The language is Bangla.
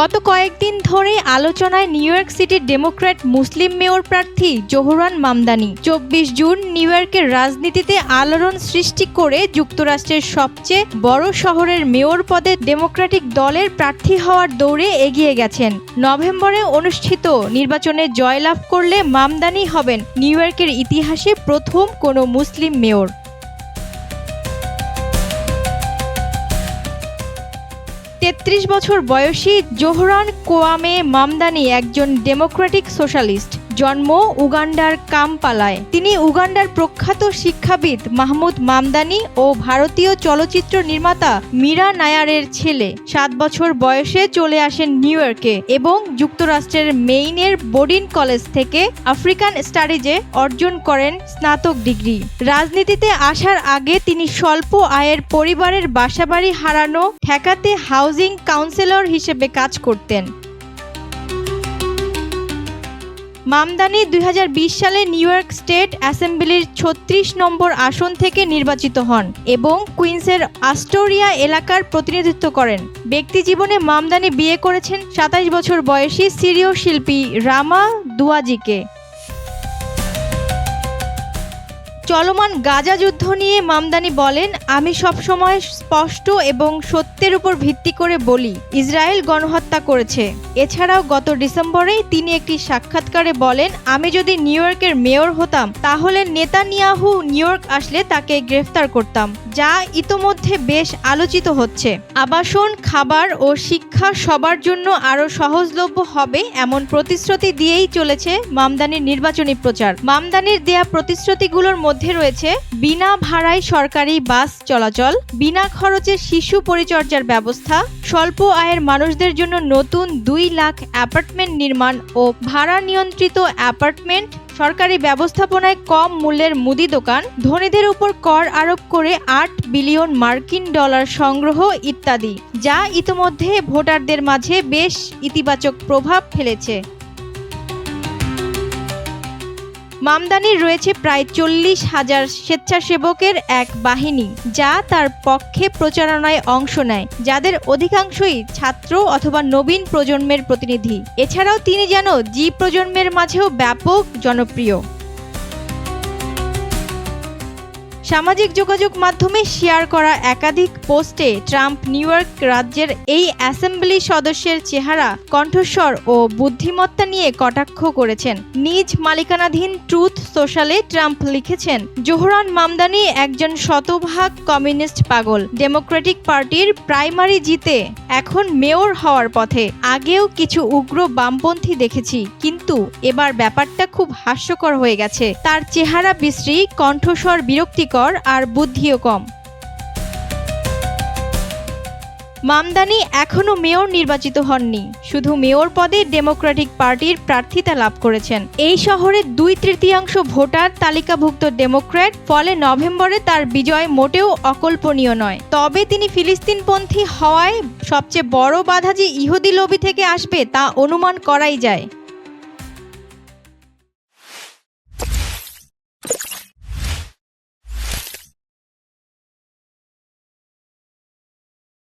গত কয়েকদিন ধরে আলোচনায় নিউ ইয়র্ক সিটির ডেমোক্র্যাট মুসলিম মেয়র প্রার্থী জোহরান মামদানি চব্বিশ জুন নিউ ইয়র্কের রাজনীতিতে আলোড়ন সৃষ্টি করে যুক্তরাষ্ট্রের সবচেয়ে বড় শহরের মেয়র পদে ডেমোক্রেটিক দলের প্রার্থী হওয়ার দৌড়ে এগিয়ে গেছেন। নভেম্বরে অনুষ্ঠিত নির্বাচনে জয়লাভ করলে মামদানি হবেন নিউ ইয়র্কের ইতিহাসে প্রথম কোনো মুসলিম মেয়র। তেত্রিশ বছর বয়সী জোহরান কোয়ামে মামদানি একজন ডেমোক্রেটিক সোশ্যালিস্ট। জন্ম উগান্ডার কামপালায়। তিনি উগান্ডার প্রখ্যাত শিক্ষাবিদ মাহমুদ মামদানি ও ভারতীয় চলচ্চিত্র নির্মাতা মীরা নায়ারের ছেলে। সাত বছর বয়সে চলে আসেন নিউ ইয়র্কে এবং যুক্তরাষ্ট্রের মেইনের বোর্ডিং কলেজ থেকে আফ্রিকান স্টাডিজে অর্জন করেন স্নাতক ডিগ্রি। রাজনীতিতে আসার আগে তিনি স্বল্প আয়ের পরিবারের বাসাবাড়ি হারানো, ঠেকাতে হাউজিং কাউন্সিলর হিসেবে কাজ করতেন। মামদানি দুই হাজার বিশ সালে নিউ ইয়র্ক স্টেট অ্যাসেম্বলির ছত্রিশ নম্বর আসন থেকে নির্বাচিত হন এবং কুইন্সের আস্টোরিয়া এলাকার প্রতিনিধিত্ব করেন। ব্যক্তি জীবনে মামদানি বিয়ে করেছেন সাতাশ বছর বয়সী সিরীয় শিল্পী রামা দুয়াজিকে। চলমান গাজা যুদ্ধ নিয়ে মামদানি বলেন, আমি সবসময় স্পষ্ট এবং সত্যের উপর ভিত্তি করে বলি, ইসরায়েল গণহত্যা করেছে। এছাড়াও গত ডিসেম্বরেই তিনি একটি সাক্ষাৎকারে বলেন, আমি যদি নিউ ইয়র্কের মেয়র হতাম, তাহলে নেতানিয়াহু নিউ ইয়র্ক আসলে তাকে গ্রেফতার করতাম, যা ইতোমধ্যে বেশ আলোচিত হচ্ছে। আবাসন, খাবার ও শিক্ষা সবার জন্য আরও সহজলভ্য হবে এমন প্রতিশ্রুতি দিয়েই চলেছে মামদানির নির্বাচনী প্রচার। মামদানির দেয়া প্রতিশ্রুতিগুলোর মধ্যে রয়েছে বিনা ভাড়ায় সরকারি বাস চলাচল, বিনা খরচে শিশু পরিচর্যার ব্যবস্থা, স্বল্প আয়ের মানুষদের জন্য নতুন দুই লাখ অ্যাপার্টমেন্ট নির্মাণ ও ভাড়া নিয়ন্ত্রিত অ্যাপার্টমেন্ট, সরকারি ব্যবস্থাপনায় কম মূল্যের মুদি দোকান, ধনীদের উপর কর আরোপ করে আট বিলিয়ন মার্কিন ডলার সংগ্রহ ইত্যাদি, যা ইতোমধ্যে ভোটারদের মাঝে বেশ ইতিবাচক প্রভাব ফেলেছে। মামদানির রয়েছে প্রায় চল্লিশ হাজার স্বেচ্ছাসেবকের এক বাহিনী, যা তার পক্ষে প্রচারণায় অংশ নেয়, যাদের অধিকাংশই ছাত্র অথবা নবীন প্রজন্মের প্রতিনিধি। এছাড়াও তিনি যেন জি প্রজন্মের মাঝেও ব্যাপক জনপ্রিয়। সামাজিক যোগাযোগ মাধ্যমে শেয়ার করা একাধিক পোস্টে ট্রাম্প নিউ ইয়র্ক রাজ্যের এই অ্যাসেম্বলি সদস্যের চেহারা, কণ্ঠস্বর ও বুদ্ধিমত্তা নিয়ে কটাক্ষ করেছেন। নিজ মালিকানাধীন ট্রুথ সোশ্যালে ট্রাম্প লিখেছেন, জোহরান মামদানি একজন শতভাগ কমিউনিস্ট পাগল। ডেমোক্রেটিক পার্টির প্রাইমারি জিতে এখন মেয়র হওয়ার পথে। আগেও কিছু উগ্র বামপন্থী দেখেছি, কিন্তু এবার ব্যাপারটা খুব হাস্যকর হয়ে গেছে। তার চেহারা বিশ্রী, কণ্ঠস্বর বিরক্তিকর আর বুদ্ধিও কম। মামদানি এখনও মেয়র নির্বাচিত হননি। শুধু মেয়র পদে ডেমোক্রেটিক পার্টির প্রার্থিতা লাভ করেছেন। এই শহরে দুই তৃতীয়াংশ ভোটার তালিকাভুক্ত ডেমোক্র্যাট, ফলে নভেম্বরে তার বিজয় মোটেও অকল্পনীয় নয়। তবে তিনি ফিলিস্তিনপন্থী হওয়ায় সবচেয়ে বড় বাধা যে ইহুদি লবি থেকে আসবে তা অনুমান করাই যায়।